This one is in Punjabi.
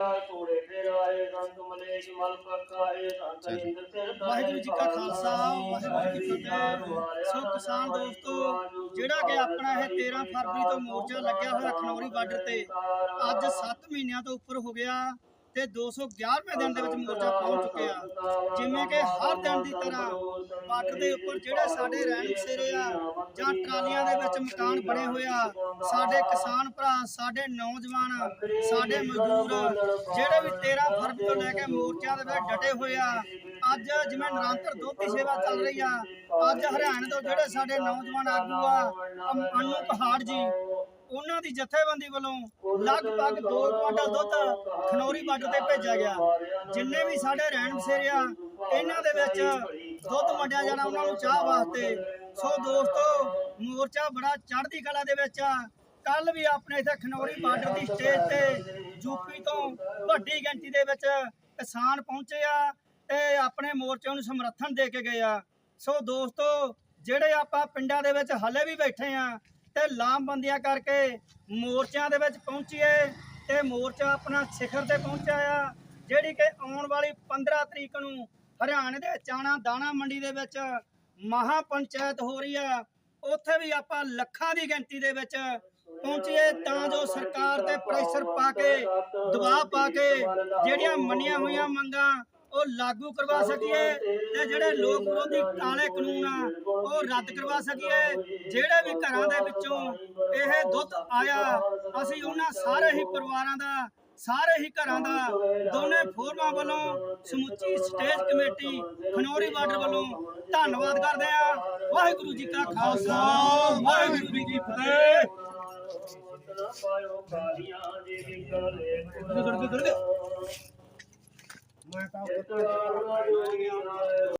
ਤੋੜੇ ਫੇਰਾਏ ਸੰਤ ਮਲੇਸ਼ ਮਲ ਪਕਾਏ ਸੰਤ ਇੰਦਰ ਸਿਰ ਵਾਹਿਗੁਰੂ ਜੀ ਕਾ ਖਾਲਸਾ ਵਾਹਿਗੁਰੂ ਜੀ ਕੀ ਫਤਿਹ। ਸੋ ਕਿਸਾਨ ਦੋਸਤੋ ਜਿਹੜਾ ਕਿ ਆਪਣਾ ਇਹ 13 ਫਰਵਰੀ ਤੋਂ ਮੋਰਚਾ ਲੱਗਿਆ ਹੋਇਆ ਖਨੌਰੀ ਬਾਰਡਰ ਤੇ ਅੱਜ 7 ਮਹੀਨਿਆਂ ਤੋਂ ਉੱਪਰ ਹੋ ਗਿਆ। ਤੇ 211ਵੇਂ ਦਿਨ ਦੇ ਵਿੱਚ ਮੋਰਚਾ ਪਹੁੰਚ ਚੁੱਕਿਆ ਜਿਵੇਂ ਕਿ ਹਰ ਦਿਨ ਦੀ ਤਰ੍ਹਾਂ ਬਾਰਡਰ ਦੇ ਉੱਪਰ ਜਿਹੜੇ ਸਾਡੇ ਰਹਿਣ ਬਸੇਰੇ ਆ ਜਾਂ ਟਰਾਲੀਆਂ ਦੇ ਵਿੱਚ ਮਕਾਨ ਬਣੇ ਹੋਏ ਆ ਸਾਡੇ ਕਿਸਾਨ ਭਰਾ ਸਾਡੇ ਨੌਜਵਾਨ ਸਾਡੇ ਮਜ਼ਦੂਰ ਜਿਹੜੇ ਵੀ 13 ਫਰਵਰੀ ਤੋਂ ਲੈ ਕੇ ਮੋਰਚਿਆਂ ਦੇ ਵਿੱਚ ਡਟੇ ਹੋਏ ਆ ਅੱਜ ਜਿਵੇਂ ਨਿਰੰਤਰ ਦੋਧੀ ਸੇਵਾ ਚੱਲ ਰਹੀ ਆ ਅੱਜ ਹਰਿਆਣੇ ਤੋਂ ਜਿਹੜੇ ਸਾਡੇ ਨੌਜਵਾਨ ਆਗੂ ਆ ਅਨੂ ਪਹਾੜ ਜੀ ਉਹਨਾਂ ਦੀ ਜਥੇਬੰਦੀ ਵੱਲੋਂ ਲਗਭਗ 2 ਕੁਆਂਟਲ ਦੁੱਧ ਖਨੌਰੀ ਬਾਰਡਰ ਤੇ ਭੇਜਿਆ ਗਿਆ। ਜਿੰਨੇ ਵੀ ਸਾਡੇ ਰਹਿਣ ਬਸੇਰੇ ਆ ਇਹਨਾਂ ਦੇ ਵਿੱਚ ਦੁੱਧ ਵੰਡਿਆ ਜਾਣਾ ਉਹਨਾਂ ਨੂੰ ਚਾਹ ਵਾਸਤੇ। ਸੋ ਦੋਸਤੋ ਮੋਰਚਾ ਬੜਾ ਚੜ੍ਹਦੀ ਕਲਾ ਦੇ ਵਿੱਚ ਆ। ਕੱਲ ਵੀ ਆਪਣੇ ਇੱਥੇ ਖਨੌਰੀ ਬਾਰਡਰ ਦੀ ਸਟੇਜ ਤੇ ਯੂਪੀ ਤੋਂ ਵੱਡੀ ਗਿਣਤੀ ਦੇ ਵਿੱਚ ਕਿਸਾਨ ਪਹੁੰਚੇ ਆ ਤੇ ਆਪਣੇ ਮੋਰਚੇ ਨੂੰ ਸਮਰਥਨ ਦੇ ਕੇ ਗਏ ਆ। ਸੋ ਦੋਸਤੋ ਜਿਹੜੇ ਆਪਾਂ ਪਿੰਡਾਂ ਦੇ ਵਿੱਚ ਹਲੇ ਵੀ ਬੈਠੇ ਆ ਤੇ ਲਾਮਬੰਦੀਆਂ ਕਰਕੇ ਮੋਰਚਿਆਂ ਦੇ ਵਿੱਚ ਪਹੁੰਚੀਏ ਤੇ ਮੋਰਚਾ ਆਪਣਾ ਸਿਖਰ ਤੇ ਪਹੁੰਚਿਆ ਆ, ਜਿਹੜੀ ਕਿ ਆਉਣ ਵਾਲੀ 15 ਤਰੀਕ ਨੂੰ ਹਰਿਆਣੇ ਦੇ ਚਾਣਾ ਦਾਣਾ ਮੰਡੀ ਦੇ ਵਿੱਚ ਮਹਾ ਪੰਚਾਇਤ ਹੋ ਰਹੀ ਆ, ਉੱਥੇ ਵੀ ਆਪਾਂ ਲੱਖਾਂ ਦੀ ਗਿਣਤੀ ਦੇ ਵਿੱਚ ਪਹੁੰਚੀਏ ਤਾਂ ਜੋ ਸਰਕਾਰ ਤੇ ਪ੍ਰੈਸ਼ਰ ਪਾ ਕੇ, ਦਬਾਅ ਪਾ ਕੇ ਜਿਹੜੀਆਂ ਮੰਨੀਆਂ ਹੋਈਆਂ ਮੰਗਾਂ ਉਹ ਲਾਗੂ ਕਰਵਾ ਸਕੀਏ ਤੇ ਜਿਹੜੇ ਲੋਕ ਵਿਰੋਧੀ ਕਾਲੇ ਕਾਨੂੰਨ ਆ ਉਹ ਰੱਦ ਕਰਵਾ ਸਕੀਏ। ਜਿਹੜੇ ਵੀ ਘਰਾਂ ਦੇ ਵਿੱਚੋਂ ਇਹ ਦੁੱਧ ਆਇਆ ਅਸੀਂ ਉਹਨਾਂ ਸਾਰੇ ਹੀ ਪਰਿਵਾਰਾਂ ਦਾ ਸਾਰੇ ਹੀ ਘਰਾਂ ਦਾ ਦੋਨੇ ਫੋਰਮਾਂ ਵੱਲੋਂ ਸਮੁੱਚੀ ਸਟੇਜ ਕਮੇਟੀ ਖਨੌਰੀ ਬਾਰਡਰ ਵੱਲੋਂ ਧੰਨਵਾਦ ਕਰਦੇ ਆ ਵਾਹਿਗੁਰੂ ਜੀ ਕਾ ਖਾਲਸਾ ਵਾਹਿਗੁਰੂ ਜੀ ਕੀ ਫਤਿਹ। ਪਾਇਓ ਕਾਲੀਆਂ ਦੇ ਵਿਚਾਲੇ Wipe out the